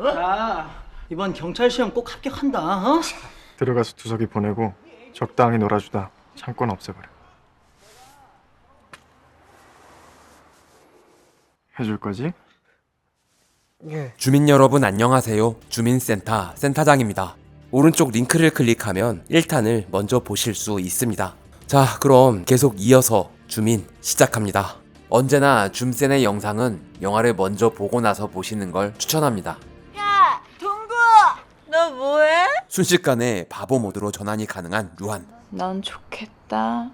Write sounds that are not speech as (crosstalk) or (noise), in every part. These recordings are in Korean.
야, 이번 경찰 시험 꼭 합격한다. 어? 들어가서 두석이 보내고 적당히 놀아주다 창고는 없애버려. 해줄 거지? 주민 여러분 안녕하세요. 주민센터 센터장입니다. 오른쪽 링크를 클릭하면 1탄을 먼저 보실 수 있습니다. 자, 그럼 계속 이어서 주민 시작합니다. 언제나 줌센의 영상은 영화를 먼저 보고 나서 보시는 걸 추천합니다. 너 뭐해? 순식간에 바보 모드로 전환이 가능한 루한. 넌 좋겠다.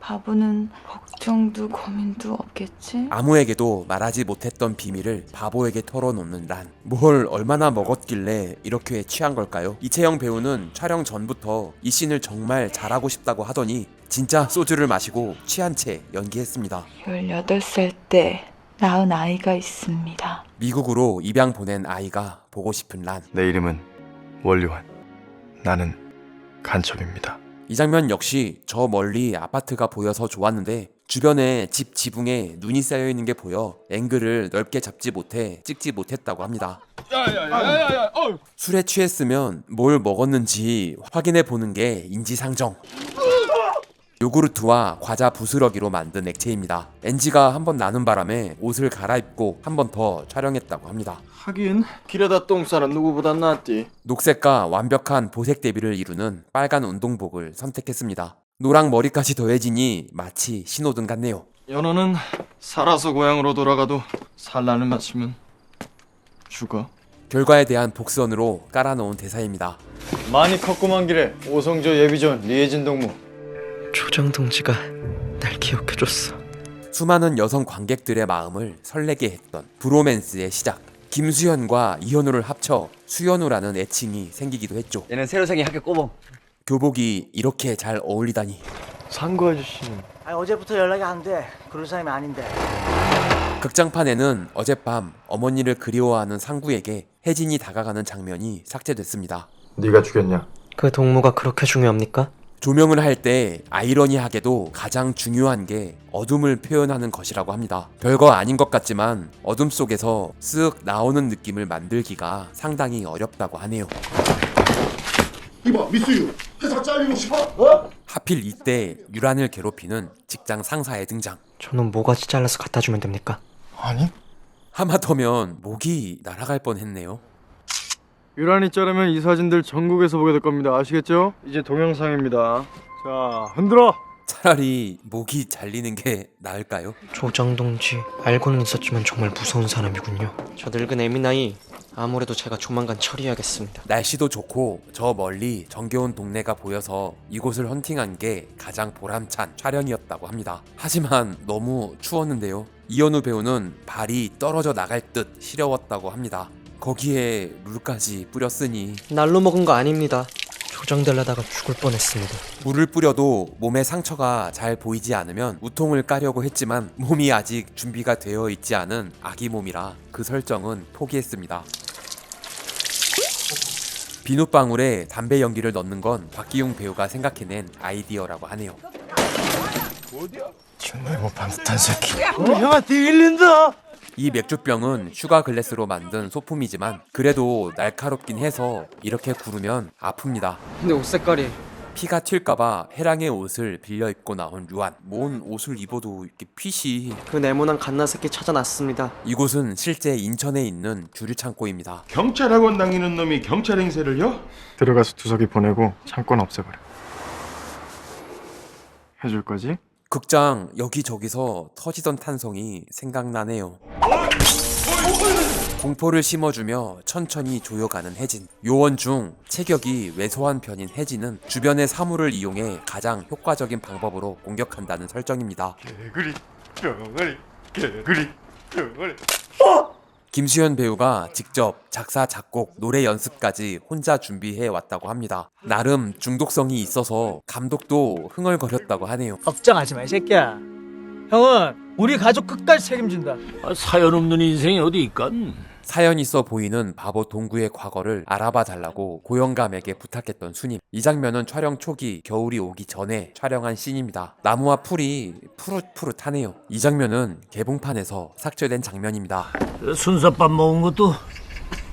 바보는 걱정도 고민도 없겠지? 아무에게도 말하지 못했던 비밀을 바보에게 털어놓는 란. 뭘 얼마나 먹었길래 이렇게 취한 걸까요? 이채영 배우는 촬영 전부터 이 씬을 정말 잘하고 싶다고 하더니 진짜 소주를 마시고 취한 채 연기했습니다. 18살 때 낳은 아이가 있습니다. 미국으로 입양 보낸 아이가 보고 싶은 란. 내 이름은 원류환. 나는 간첩입니다. 이 장면 역시 저 멀리 아파트가 보여서 좋았는데 주변에 집 지붕에 눈이 쌓여 있는 게 보여 앵글을 넓게 잡지 못해 찍지 못했다고 합니다. 술에 취했으면 뭘 먹었는지 확인해 보는 게 인지상정. 요구르트와 과자 부스러기로 만든 액체입니다. NG가 한 번 나는 바람에 옷을 갈아입고 한 번 더 촬영했다고 합니다. 하긴 길에다 똥 싸는 누구보단 낫지. 녹색과 완벽한 보색 대비를 이루는 빨간 운동복을 선택했습니다. 노랑 머리까지 더해지니 마치 신호등 같네요. 연호는 살아서 고향으로 돌아가도 산란을 마치면 죽어. 결과에 대한 복선으로 깔아놓은 대사입니다. 많이 컸구만 길에 오성조 예비전 리해진 동무. 조정 동지가 날 기억해줬어. 수많은 여성 관객들의 마음을 설레게 했던 브로맨스의 시작. 김수현과 이현우를 합쳐 수현우라는 애칭이 생기기도 했죠. 얘는 새로 생긴 학교 꼬봉. 교복이 이렇게 잘 어울리다니. 상구 아저씨는 아, 어제부터 연락이 안 돼. 그럴 사람이 아닌데. 극장판에는 어젯밤 어머니를 그리워하는 상구에게 혜진이 다가가는 장면이 삭제됐습니다. 네가 죽였냐? 그 동무가 그렇게 중요합니까? 조명을 할 때 아이러니하게도 가장 중요한 게 어둠을 표현하는 것이라고 합니다. 별거 아닌 것 같지만 어둠 속에서 쓱 나오는 느낌을 만들기가 상당히 어렵다고 하네요. 이봐 미수유 회사 잘리고 싶어? 하필 이때 유란을 괴롭히는 직장 상사의 등장. 저는 모가지 잘라서 갖다 주면 됩니까? 아니? 하마터면 목이 날아갈 뻔했네요. 유란이 자르면 이 사진들 전국에서 보게 될 겁니다. 아시겠죠? 이제 동영상입니다. 자, 흔들어. 차라리 목이 잘리는 게 나을까요? 조정 동지 알고는 있었지만 정말 무서운 사람이군요. 저 늙은 애미 나이 아무래도 제가 조만간 처리해야겠습니다. 날씨도 좋고 저 멀리 정겨운 동네가 보여서 이곳을 헌팅한 게 가장 보람찬 촬영이었다고 합니다. 하지만 너무 추웠는데요. 이현우 배우는 발이 떨어져 나갈 듯 시려웠다고 합니다. 거기에 물까지 뿌렸으니 날로 먹은 거 아닙니다. 조정되려다가 죽을 뻔했습니다. 물을 뿌려도 몸에 상처가 잘 보이지 않으면 우통을 까려고 했지만 몸이 아직 준비가 되어 있지 않은 아기 몸이라 그 설정은 포기했습니다. 비눗방울에 담배 연기를 넣는 건 박기용 배우가 생각해낸 아이디어라고 하네요. 정말 못 반듯한 새끼. 이 맥주병은 슈가 글래스로 만든 소품이지만 그래도 날카롭긴 해서 이렇게 구르면 아픕니다. 근데 옷 색깔이 피가 튈까봐 해랑의 옷을 빌려 입고 나온 류한. 뭔 옷을 입어도 이렇게 핏이 그 네모난 갓나새끼 찾아놨습니다. 이곳은 실제 인천에 있는 주류 창고입니다. 경찰학원 다니는 놈이 경찰 행세를 요? 들어가서 두석이 보내고 창고는 없애버려. 해줄 거지? 극장 여기저기서 터지던 탄성이 생각나네요. 공포를 심어주며 천천히 조여가는 혜진. 요원 중 체격이 왜소한 편인 혜진은 주변의 사물을 이용해 가장 효과적인 방법으로 공격한다는 설정입니다. 개구리, 병아리, 개구리, 병아리. 김수현 배우가 직접 작사, 작곡, 노래 연습까지 혼자 준비해 왔다고 합니다. 나름 중독성이 있어서 감독도 흥얼거렸다고 하네요. 걱정하지 마, 이 새끼야. 형은 우리 가족 끝까지 책임진다. 아, 사연 없는 인생이 어디 있건 사연 있어 보이는 바보 동구의 과거를 알아봐 달라고 고영감에게 부탁했던 수님. 이 장면은 촬영 초기 겨울이 오기 전에 촬영한 씬입니다. 나무와 풀이 푸릇푸릇하네요. 이 장면은 개봉판에서 삭제된 장면입니다. 순서밥 먹은 것도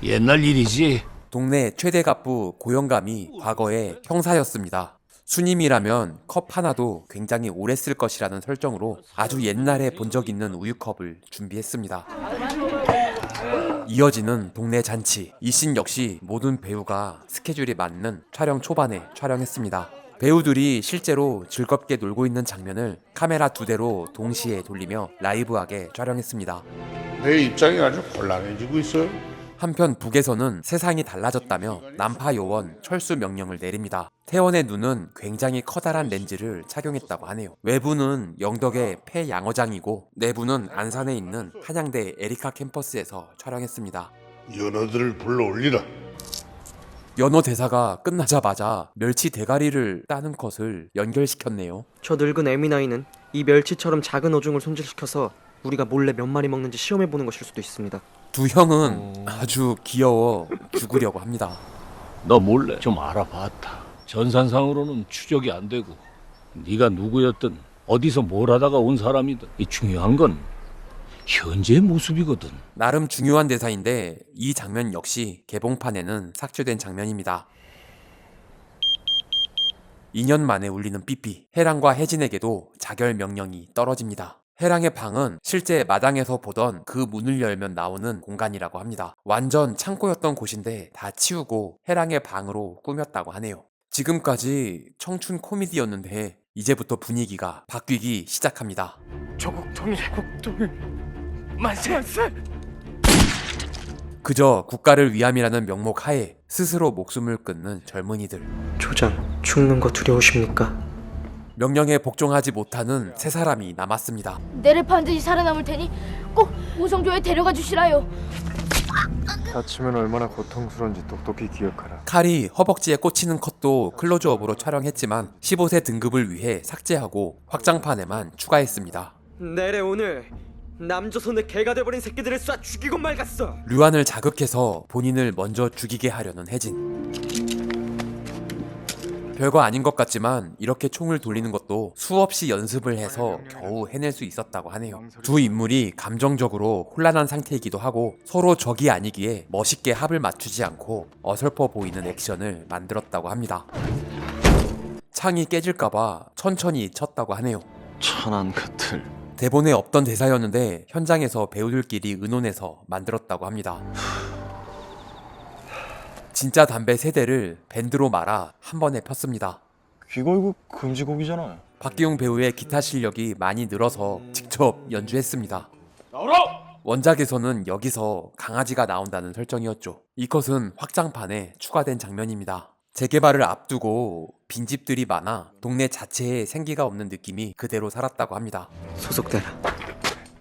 옛날 일이지. 동네 최대 갑부 고영감이 과거에 형사였습니다. 수님이라면 컵 하나도 굉장히 오래 쓸 것이라는 설정으로 아주 옛날에 본 적 있는 우유컵을 준비했습니다. 이어지는 동네 잔치. 이신 역시 모든 배우가 스케줄이 맞는 촬영 초반에 촬영했습니다. 배우들이 실제로 즐겁게 놀고 있는 장면을 카메라 두 대로 동시에 돌리며 라이브하게 촬영했습니다. 내 입장이 아주 곤란해지고 있어요. 한편 북에서는 세상이 달라졌다며 난파 요원 철수 명령을 내립니다. 태원의 눈은 굉장히 커다란 렌즈를 착용했다고 하네요. 외부는 영덕의 폐양어장이고 내부는 안산에 있는 한양대 에리카 캠퍼스에서 촬영했습니다. 연어들을 불러 올리라. 연어 대사가 끝나자마자 멸치 대가리를 따는 컷을 연결시켰네요. 저 늙은 에미나이는 이 멸치처럼 작은 어종을 손질시켜서 우리가 몰래 몇 마리 먹는지 시험해보는 것일 수도 있습니다. 두 형은 아주 귀여워 죽으려고 합니다. 너 몰래 좀 알아봤다. 전산상으로는 추적이 안 되고 네가 누구였든 어디서 뭘 하다가 온 사람이든 이 중요한 건 현재의 모습이거든. 나름 중요한 대사인데 이 장면 역시 개봉판에는 삭제된 장면입니다. 2년 만에 울리는 삐삐. 해랑과 혜진에게도 자결 명령이 떨어집니다. 해랑의 방은 실제 마당에서 보던 그 문을 열면 나오는 공간이라고 합니다. 완전 창고였던 곳인데 다 치우고 해랑의 방으로 꾸몄다고 하네요. 지금까지 청춘 코미디였는데 이제부터 분위기가 바뀌기 시작합니다. 조국 통일, 국통일, 만세 만세. 그저 국가를 위함이라는 명목 하에 스스로 목숨을 끊는 젊은이들. 조장, 죽는 거 두려우십니까? 명령에 복종하지 못하는 세 사람이 남았습니다. 내를 반드시 살아남을 테니 꼭 오성조에 데려가 주시라요. 다치면 얼마나 고통스러운지 똑똑히 기억하라. 칼이 허벅지에 꽂히는 컷도 클로즈업으로 촬영했지만 15세 등급을 위해 삭제하고 확장판에만 추가했습니다. 내래 오늘 남조선의 개가 돼버린 새끼들을 쏴 죽이고 말갔어. 류안을 자극해서 본인을 먼저 죽이게 하려는 혜진. 별거 아닌 것 같지만 이렇게 총을 돌리는 것도 수없이 연습을 해서 겨우 해낼 수 있었다고 하네요. 두 인물이 감정적으로 혼란한 상태이기도 하고 서로 적이 아니기에 멋있게 합을 맞추지 않고 어설퍼 보이는 액션을 만들었다고 합니다. 창이 깨질까봐 천천히 쳤다고 하네요. 천안 끝을 대본에 없던 대사였는데 현장에서 배우들끼리 의논해서 만들었다고 합니다. 진짜 담배 세 대를 밴드로 말아 한 번에 폈습니다. 이거 금지곡이잖아. 박기웅 배우의 기타 실력이 많이 늘어서 직접 연주했습니다. 원작에서는 여기서 강아지가 나온다는 설정이었죠. 이 컷은 확장판에 추가된 장면입니다. 재개발을 앞두고 빈집들이 많아 동네 자체에 생기가 없는 느낌이 그대로 살았다고 합니다. 소속대라.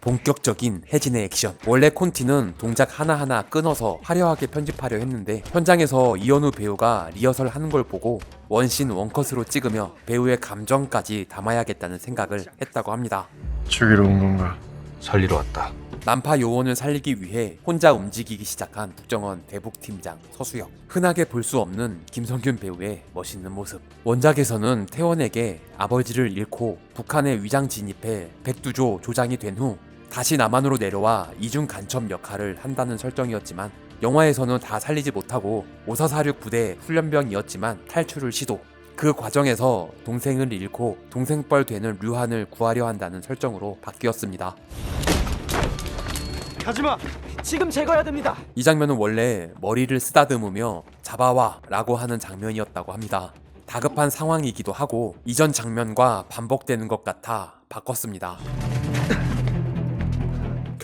본격적인 혜진의 액션. 원래 콘티는 동작 하나하나 끊어서 화려하게 편집하려 했는데 현장에서 이현우 배우가 리허설 하는 걸 보고 원신 원컷으로 찍으며 배우의 감정까지 담아야겠다는 생각을 했다고 합니다. 죽이러 온 건가? 살리러 왔다. 난파 요원을 살리기 위해 혼자 움직이기 시작한 국정원 대북팀장 서수혁. 흔하게 볼 수 없는 김성균 배우의 멋있는 모습. 원작에서는 태원에게 아버지를 잃고 북한에 위장 진입해 백두조 조장이 된 후 다시 남한으로 내려와 이중 간첩 역할을 한다는 설정이었지만 영화에서는 다 살리지 못하고 5446 부대 훈련병이었지만 탈출을 시도. 그 과정에서 동생을 잃고 동생뻘 되는 류한을 구하려 한다는 설정으로 바뀌었습니다. 가지마. 지금 제거해야 됩니다. 이 장면은 원래 머리를 쓰다듬으며 잡아와 라고 하는 장면이었다고 합니다. 다급한 상황이기도 하고 이전 장면과 반복되는 것 같아 바꿨습니다. (laughs)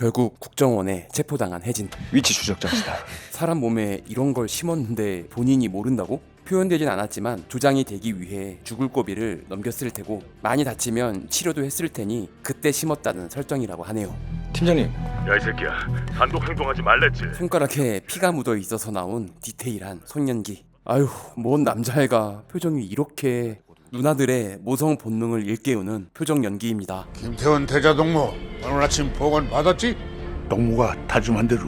결국 국정원에 체포당한 혜진. 위치 추적자시다. 사람 몸에 이런 걸 심었는데 본인이 모른다고? 표현되진 않았지만 조장이 되기 위해 죽을 고비를 넘겼을 테고 많이 다치면 치료도 했을 테니 그때 심었다는 설정이라고 하네요. 팀장님, 야 이 새끼야, 단독 행동하지 말랬지. 손가락에 피가 묻어 있어서 나온 디테일한 손연기. 아휴, 뭔 남자애가 표정이 이렇게 누나들의 모성 본능을 일깨우는 표정 연기입니다. 김태원 대자동무 오늘 아침 보건 받았지? 동무가 다짐한 대로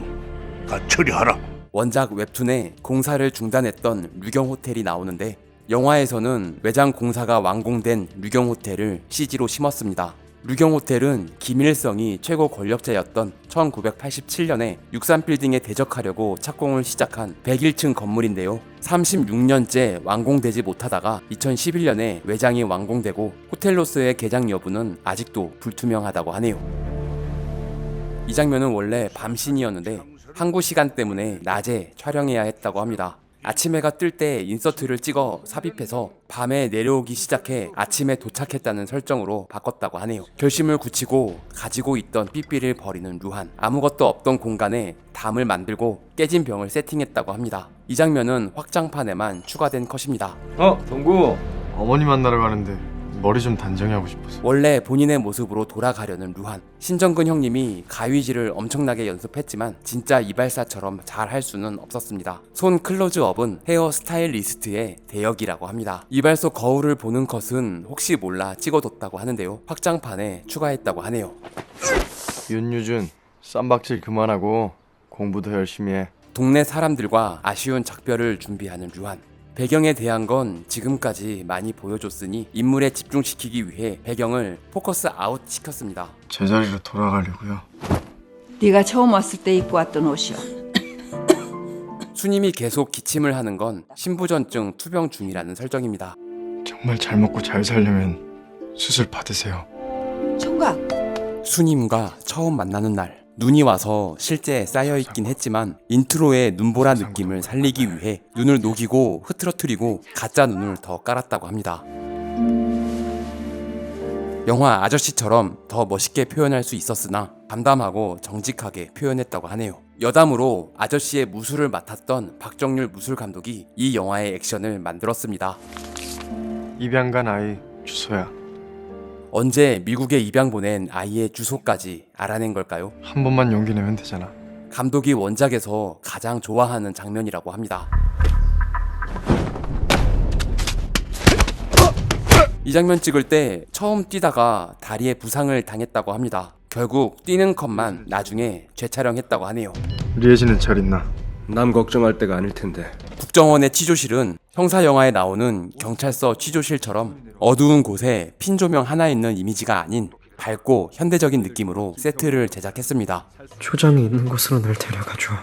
다 처리하라. 원작 웹툰에 공사를 중단했던 류경 호텔이 나오는데 영화에서는 외장 공사가 완공된 류경 호텔을 CG로 심었습니다. 류경 호텔은 김일성이 최고 권력자였던 1987년에 63빌딩에 대적하려고 착공을 시작한 101층 건물인데요. 36년째 완공되지 못하다가 2011년에 외장이 완공되고 호텔로서의 개장 여부는 아직도 불투명하다고 하네요. 이 장면은 원래 밤신이었는데 항구 시간 때문에 낮에 촬영해야 했다고 합니다. 아침 해가 뜰 때 인서트를 찍어 삽입해서 밤에 내려오기 시작해 아침에 도착했다는 설정으로 바꿨다고 하네요. 결심을 굳히고 가지고 있던 삐삐를 버리는 루한. 아무것도 없던 공간에 담을 만들고 깨진 병을 세팅했다고 합니다. 이 장면은 확장판에만 추가된 컷입니다. 어 동구 어머니 만나러 가는데 머리 좀 단정히 하고 싶어서 원래 본인의 모습으로 돌아가려는 루한. 신정근 형님이 가위질을 엄청나게 연습했지만 진짜 이발사처럼 잘 할 수는 없었습니다. 손 클로즈업은 헤어 스타일리스트의 대역이라고 합니다. 이발소 거울을 보는 컷은 혹시 몰라 찍어뒀다고 하는데요. 확장판에 추가했다고 하네요. 윤유준 쌈박질 그만하고 공부 더 열심히 해 동네 사람들과 아쉬운 작별을 준비하는 류한. 배경에 대한 건 지금까지 많이 보여줬으니 인물에 집중시키기 위해 배경을 포커스 아웃 시켰습니다. 제자리로 돌아가려고요 네가 처음 왔을 때 입고 왔던 옷이야. (coughs) 수님이 계속 기침을 하는 건 신부전증 투병 중이라는 설정입니다. 정말 잘 먹고 잘 살려면 수술 받으세요 총각, 수님과 처음 만나는 날 눈이 와서 실제 쌓여 있긴 했지만 인트로의 눈보라 느낌을 살리기 위해 눈을 녹이고 흐트러뜨리고 가짜 눈을 더 깔았다고 합니다. 영화 아저씨처럼 더 멋있게 표현할 수 있었으나 담담하고 정직하게 표현했다고 하네요. 여담으로 아저씨의 무술을 맡았던 박정률 무술 감독이 이 영화의 액션을 만들었습니다. 입양 간 아이 주소야 언제 미국에 입양 보낸 아이의 주소까지 알아낸 걸까요? 한 번만 용기 내면 되잖아 감독이 원작에서 가장 좋아하는 장면이라고 합니다. 이 장면 찍을 때 처음 뛰다가 다리에 부상을 당했다고 합니다. 결국 뛰는 컷만 나중에 재촬영했다고 하네요. 리에지는 잘 있나? 남 걱정할 때가 아닐 텐데. 국정원의 취조실은 형사 영화에 나오는 경찰서 취조실처럼 어두운 곳에 핀 조명 하나 있는 이미지가 아닌 밝고 현대적인 느낌으로 세트를 제작했습니다. 초장이 있는 곳으로 날 데려가줘.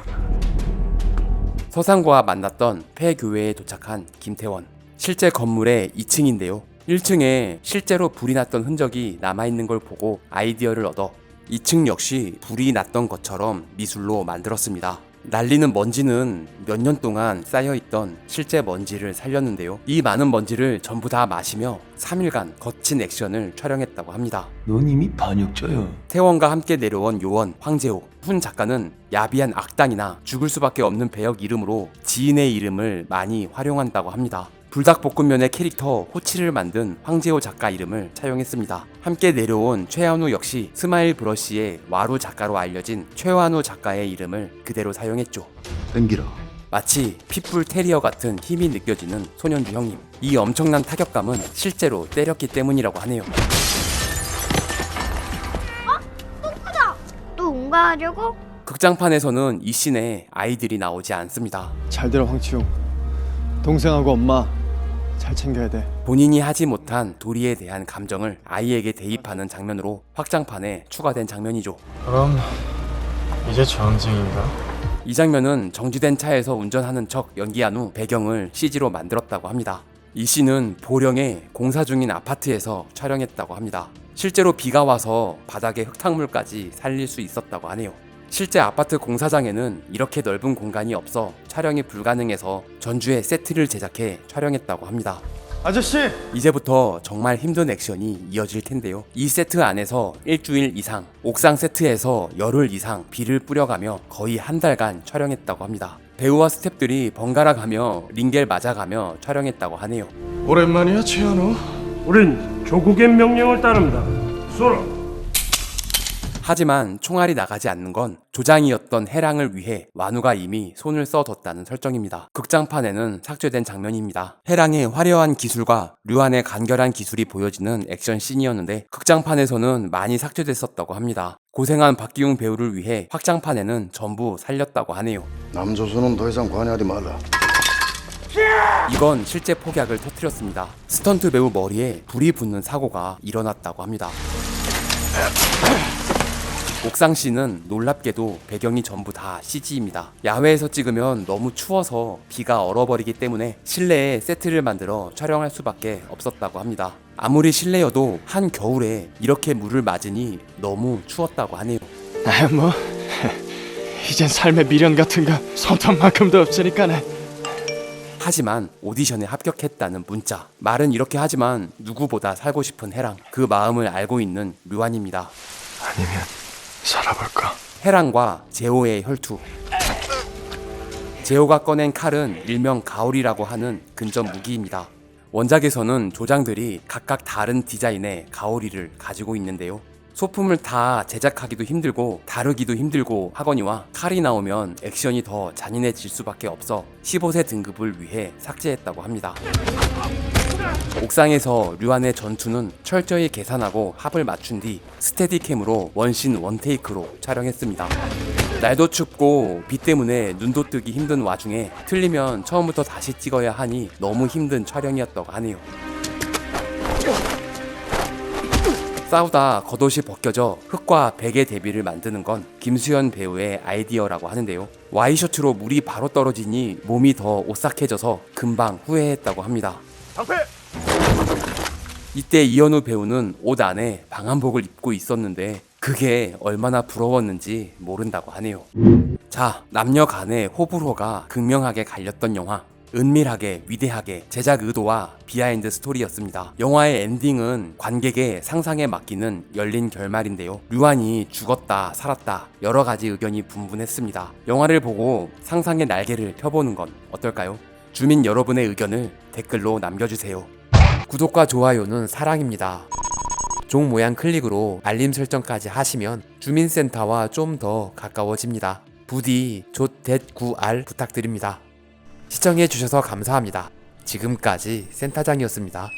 서상과 만났던 폐교회에 도착한 김태원. 실제 건물의 2층인데요. 1층에 실제로 불이 났던 흔적이 남아있는 걸 보고 아이디어를 얻어 2층 역시 불이 났던 것처럼 미술로 만들었습니다. 날리는 먼지는 몇 년 동안 쌓여있던 실제 먼지를 살렸는데요. 이 많은 먼지를 전부 다 마시며 3일간 거친 액션을 촬영했다고 합니다. 넌 이미 반역자야. 태원과 함께 내려온 요원 황재호 훈 작가는 야비한 악당이나 죽을 수밖에 없는 배역 이름으로 지인의 이름을 많이 활용한다고 합니다. 불닭볶음면의 캐릭터 호치를 만든 황재호 작가 이름을 차용했습니다. 함께 내려온 최한우 역시 스마일 브러쉬의 와루 작가로 알려진 최환우 작가의 이름을 그대로 사용했죠. 땡기라. 마치 핏불 테리어 같은 힘이 느껴지는 소년주 형님. 이 엄청난 타격감은 실제로 때렸기 때문이라고 하네요. 또 응가하려고? 극장판에서는 이 씬에 아이들이 나오지 않습니다. 잘 들어 황치용 동생하고 엄마 잘 챙겨야 돼 본인이 하지 못한 도리에 대한 감정을 아이에게 대입하는 장면으로 확장판에 추가된 장면이죠. 그럼 이제 전쟁인가? 이 장면은 정지된 차에서 운전하는 척 연기한 후 배경을 CG로 만들었다고 합니다. 이 씬은 보령의 공사 중인 아파트에서 촬영했다고 합니다. 실제로 비가 와서 바닥에 흙탕물까지 살릴 수 있었다고 하네요. 실제 아파트 공사장에는 이렇게 넓은 공간이 없어 촬영이 불가능해서 전주에 세트를 제작해 촬영했다고 합니다. 아저씨! 이제부터 정말 힘든 액션이 이어질 텐데요. 이 세트 안에서 일주일 이상, 옥상 세트에서 열흘 이상 비를 뿌려가며 거의 한 달간 촬영했다고 합니다. 배우와 스탭들이 번갈아 가며 링겔 맞아가며 촬영했다고 하네요. 오랜만이야 최현우 우린 조국의 명령을 따릅니다. 쏘라. 하지만 총알이 나가지 않는 건 조장이었던 해랑을 위해 완우가 이미 손을 써뒀다는 설정입니다. 극장판에는 삭제된 장면입니다. 해랑의 화려한 기술과 류한의 간결한 기술이 보여지는 액션 씬이었는데 극장판에서는 많이 삭제됐었다고 합니다. 고생한 박기웅 배우를 위해 확장판에는 전부 살렸다고 하네요. 남조선은 더 이상 관여하지 말라. 이건 실제 폭약을 터뜨렸습니다. 스턴트 배우 머리에 불이 붙는 사고가 일어났다고 합니다. 옥상 씬은 놀랍게도 배경이 전부 다 CG입니다. 야외에서 찍으면 너무 추워서 비가 얼어버리기 때문에 실내에 세트를 만들어 촬영할 수밖에 없었다고 합니다. 아무리 실내여도 한 겨울에 이렇게 물을 맞으니 너무 추웠다고 하네요. 아, 뭐 이젠 삶의 미련 같은 거 손톱만큼도 없으니까는. 하지만 오디션에 합격했다는 문자. 말은 이렇게 하지만 누구보다 살고 싶은 해랑 그 마음을 알고 있는 류한입니다. 아니면 살아볼까? 해랑과 제호의 혈투. 제호가 꺼낸 칼은 일명 가오리라고 하는 근접 무기입니다. 원작에서는 조장들이 각각 다른 디자인의 가오리를 가지고 있는데요. 소품을 다 제작하기도 힘들고 다루기도 힘들고 하거니와 칼이 나오면 액션이 더 잔인해질 수밖에 없어 15세 등급을 위해 삭제했다고 합니다. 옥상에서 류안의 전투는 철저히 계산하고 합을 맞춘 뒤 스테디캠으로 원신 원테이크로 촬영했습니다. 날도 춥고 비 때문에 눈도 뜨기 힘든 와중에 틀리면 처음부터 다시 찍어야 하니 너무 힘든 촬영이었다고 하네요. 싸우다 겉옷이 벗겨져 흙과 백의 대비를 만드는 건 김수현 배우의 아이디어라고 하는데요. 와이셔츠로 물이 바로 떨어지니 몸이 더 오싹해져서 금방 후회했다고 합니다. 이때 이현우 배우는 옷 안에 방한복을 입고 있었는데 그게 얼마나 부러웠는지 모른다고 하네요. 자, 남녀 간의 호불호가 극명하게 갈렸던 영화. 은밀하게 위대하게 제작 의도와 비하인드 스토리였습니다. 영화의 엔딩은 관객의 상상에 맡기는 열린 결말인데요. 류안이 죽었다 살았다 여러 가지 의견이 분분했습니다. 영화를 보고 상상의 날개를 펴보는 건 어떨까요? 주민 여러분의 의견을 댓글로 남겨주세요. 구독과 좋아요는 사랑입니다. 종 모양 클릭으로 알림 설정까지 하시면 주민센터와 좀 더 가까워집니다. 부디 조댓9알 부탁드립니다. 시청해주셔서 감사합니다. 지금까지 센터장이었습니다.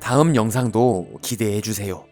다음 영상도 기대해주세요.